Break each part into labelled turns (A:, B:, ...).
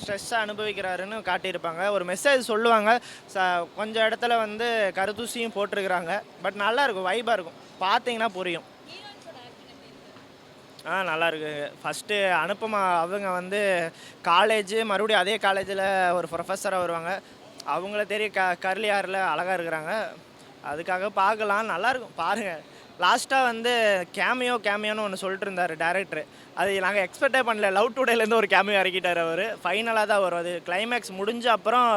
A: ஸ்ட்ரெஸ்ஸாக அனுபவிக்கிறாருன்னு காட்டியிருப்பாங்க. ஒரு மெசேஜ் சொல்லுவாங்க. ச கொஞ்சம் இடத்துல வந்து கருத்தூசியும் போட்டிருக்கிறாங்க. பட் நல்லா இருக்கும் வைபாக இருக்கும். பார்த்தீங்கன்னா புரியும். ஆ நல்லா இருக்கு ஃபஸ்ட்டு அனுப்பமா அவங்க வந்து காலேஜ் மறுபடியும் அதே காலேஜில் ஒரு ப்ரொஃபஸராக வருவாங்க. அவங்கள தெரிய க கர்லியாரில் அழகாக இருக்கிறாங்க. அதுக்காக பார்க்கலாம். நல்லாயிருக்கும். பாருங்கள் லாஸ்ட்டாக வந்து கேமியோ கேமியோன்னு ஒன்று சொல்லிட்டு இருந்தார் டேரக்டர் அது நாங்கள் எக்ஸ்பெக்டே பண்ணல. லவ் டுடேலேருந்து ஒரு கேமியோ இறக்கிட்டார் அவர். ஃபைனலாக தான் வரும். அது கிளைமேக்ஸ் முடிஞ்ச அப்புறம்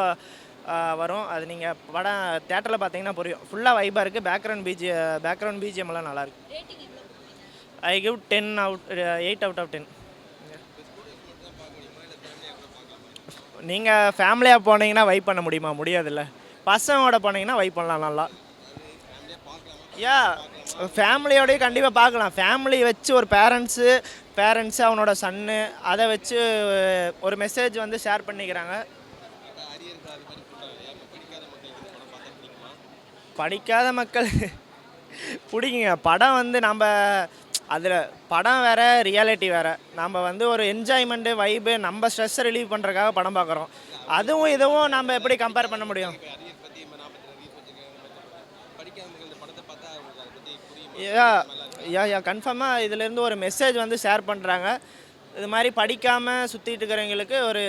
A: வரும். அது நீங்கள் படம் தேட்டரில் பார்த்தீங்கன்னா புரியும். ஃபுல்லாக வைபாக இருக்குது பேக்ரவுண்ட் பிஜி பேக்ரவுண்ட் பிஜிஎம் எல்லாம் நல்லாயிருக்கு I give ten out eight out of ten நீங்கள் ஃபேமிலியாக போனீங்கன்னா வைப் பண்ண முடியுமா? முடியாதுல்ல. பசங்களோட போனீங்கன்னா வைப் பண்ணலாம் நல்லா. யா ஃபேமிலியோடய கண்டிப்பாக பார்க்கலாம். ஃபேமிலி வச்சு ஒரு பேரண்ட்ஸு பேரண்ட்ஸு அவனோட சன்னு அதை வச்சு ஒரு மெசேஜ் வந்து ஷேர் பண்ணிக்கிறாங்க. படிக்காத மக்கள் பிடிக்குங்க. படம் வந்து நம்ம அதில் படம் வேறு ரியாலிட்டி வேறு. நம்ம வந்து ஒரு என்ஜாய்மெண்ட்டு வைபு நம்ம ஸ்ட்ரெஸ்ஸை ரிலீவ் பண்ணுறதுக்காக படம் பார்க்குறோம். அதுவும் இதுவும் நம்ம எப்படி கம்பேர் பண்ண முடியும்? யா யா யா கன்ஃபார்மாக இதுலேருந்து ஒரு மெசேஜ் வந்து ஷேர் பண்ணுறாங்க இது மாதிரி படிக்காமல் சுற்றிட்டு இருக்கிறவங்களுக்கு ஒரு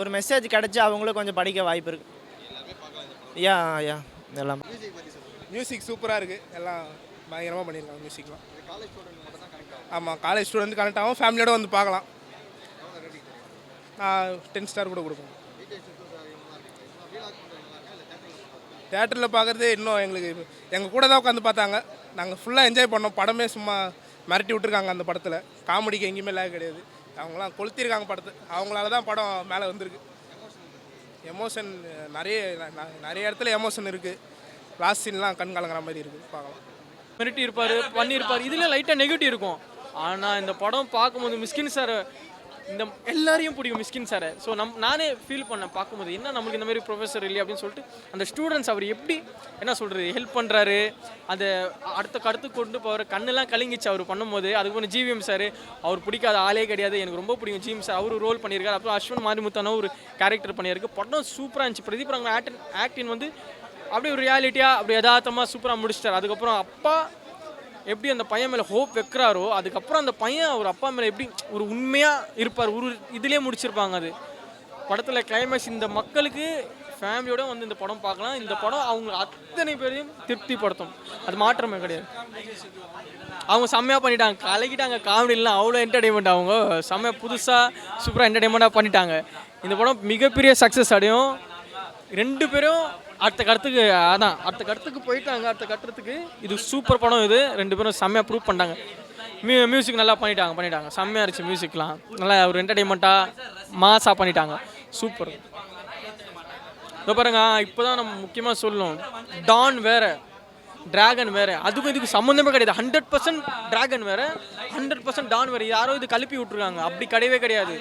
A: ஒரு மெசேஜ் கிடச்சி அவங்களும் கொஞ்சம் படிக்க வாய்ப்பு இருக்குது யா யா எல்லாம்.
B: மியூசிக் சூப்பராக இருக்குது எல்லாம் பயங்கரமாக பண்ணியிருக்காங்க மியூசிக்லாம் ஆமாம் காலேஜ் ஸ்டூடெண்ட் கனெக்ட் ஆகும். ஃபேமிலியோட வந்து பார்க்கலாம். நான் டென் ஸ்டார் கூட கொடுப்பேன். தேட்டரில் பார்க்குறது இன்னும் எங்களுக்கு எங்கள் கூட தான் உட்காந்து பார்த்தாங்க. நாங்கள் ஃபுல்லாக என்ஜாய் பண்ணோம். படமே சும்மா மிரட்டி விட்டுருக்காங்க அந்த படத்தில். காமெடிக்கு எங்கேயுமே லேக் கிடையாது. அவங்களாம் கொளுத்திருக்காங்க படத்தை. அவங்களால தான் படம் மேலே வந்திருக்கு. எமோஷன் நிறைய நிறைய இடத்துல எமோஷன் இருக்குது லாஸ்ட் சீன்லாம் கண் கலங்குற மாதிரி இருக்குது பார்க்கலாம்.
C: மிரட்டி இருப்பார் பண்ணியிருப்பார். இதில் லைட்டாக நெகட்டிவ் இருக்கும். ஆனால் இந்த படம் பார்க்கும்போது மிஸ்கின் சார் இந்த எல்லாரையும் பிடிக்கும் மிஸ்கின் சாரை ஸோ நம் நானே ஃபீல் பண்ணேன் பார்க்கும்போது என்ன நம்மளுக்கு இந்த மாதிரி ப்ரொஃபஸர் இல்லையா அப்படின்னு சொல்லிட்டு அந்த ஸ்டூடெண்ட்ஸ் அவர் எப்படி என்ன சொல்கிறது ஹெல்ப் பண்ணுறாரு அந்த அடுத்த கடுத்து கொண்டு போகிற கண்ணெல்லாம் கலங்கிச்சு அவர் பண்ணும்போது அதுக்கப்புறம் ஜிவிஎம் சார் அவர் பிடிக்காத ஆளே கிடையாது எனக்கு ரொம்ப பிடிக்கும் ஜிவிஎம் சார் அவர் ரோல் பண்ணியிருக்காரு. அப்புறம் அஸ்வன் மாரிமுத்தான ஒரு கேரக்டர் பண்ணியிருக்கு. படம் சூப்பராக இருந்துச்சு. பிரதீப் ரங்க ஆக்டின் ஆக்டின் வந்து அப்படியே ஒரு ரியாலிட்டியாக அப்படி யதார்த்தமாக சூப்பராக முடிச்சிட்டார். அதுக்கப்புறம் அப்பா எப்படி அந்த பையன் மேலே ஹோப் வைக்கிறாரோ அதுக்கப்புறம் அந்த பையன் அவர் அப்பா மேலே எப்படி ஒரு உண்மையாக இருப்பார் ஒரு இதுலேயே முடிச்சிருப்பாங்க அது. படத்தில் கிளைமேக்ஸ் இந்த மக்களுக்கு ஃபேமிலியோட வந்து இந்த படம் பார்க்கலாம். இந்த படம் அவங்க அத்தனை பேரையும் திருப்திப்படுத்தும். அது மாற்றமே கிடையாது. அவங்க செம்மையாக பண்ணிட்டாங்க. கலக்கிட்டாங்க. காமெடிலாம் அவ்வளோ என்டர்டைன்மெண்ட் அவங்க. செம்மையாக புதுசாக சூப்பராக என்டர்டைன்மெண்ட்டாக பண்ணிட்டாங்க. இந்த படம் மிகப்பெரிய சக்ஸஸ் அடையும். ரெண்டு பேரும் அடுத்த கட்டத்துக்கு அதான் அடுத்த கட்டத்துக்கு போயிட்டாங்க அடுத்த கட்டத்துக்கு. இது சூப்பர் படம் இது. ரெண்டு பேரும் செம்மையாக ப்ரூவ் பண்ணிட்டாங்க. மியூ மியூசிக் நல்லா பண்ணிட்டாங்க பண்ணிட்டாங்க. செம்மையாக இருந்துச்சு மியூசிக்லாம் நல்லா ஒரு என்டர்டைன்மெண்ட்டாக மாஸாக பண்ணிட்டாங்க. சூப்பர் இதோ பாருங்க இப்போ தான் நம்ம முக்கியமாக சொல்லணும். டான் வேற டிராகன் வேறு. அதுக்கும் இதுக்கு சம்மந்தமே கிடையாது. ஹண்ட்ரட் பர்சன்ட் ட்ராகன் வேறு. ஹண்ட்ரட் பர்சன்ட் டான் வேறு. யாரோ இது கழுப்பி விட்டுருக்காங்க. அப்படி கிடையவே கிடையாது.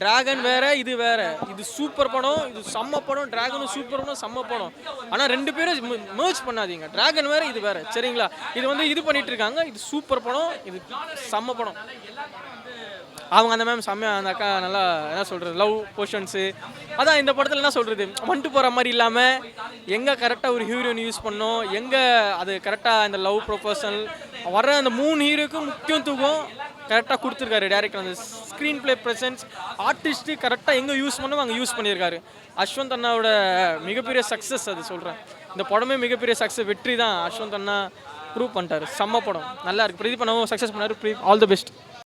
C: டிராகன் வேற இது வேற. இது சூப்பர் படம். இது செம்ம படம். டிராகனும் சூப்பர் படம் செம்ம படம். ஆனால் ரெண்டு பேரும் மேர்ச் பண்ணாதீங்க. டிராகன் வேற இது வேற. சரிங்களா? இது வந்து இது பண்ணிட்டு இருக்காங்க. இது சூப்பர் படம். இது செம்ம படம். அவங்க அந்த மேம் செம்மையாக அந்த அக்கா நல்லா என்ன சொல்கிறது லவ் போர்ஷன்ஸு அதான் இந்த படத்தில் என்ன சொல்கிறது வந்துட்டு போகிற மாதிரி இல்லாமல் எங்கே கரெக்டாக ஒரு ஹீரோயின் யூஸ் பண்ணோம். எங்கே அது கரெக்டாக அந்த லவ் ப்ரொஃபஷனல் வர அந்த மூணு ஹீரோக்கும் முக்கியத்துவம் கரெக்டாக கொடுத்துருக்காரு டேரக்டர் அந்த ஸ்க்ரீன் பிளே ப்ரெசன்ஸ் ஆர்டிஸ்ட்டு கரெக்டாக எங்கே யூஸ் பண்ணவும் அங்கே யூஸ் பண்ணியிருக்காரு. அஸ்வந்த் அண்ணாவோட மிகப்பெரிய சக்ஸஸ் அது சொல்கிறேன் இந்த படமே மிகப்பெரிய சக்ஸஸ் வெற்றி தான் அஸ்வந்த் அண்ணா ப்ரூவ் பண்ணிட்டாரு. செம்ம படம். நல்லா இருக்குது பிரதீப் அண்ணாவும் சக்ஸஸ் பண்ணாரு. All the best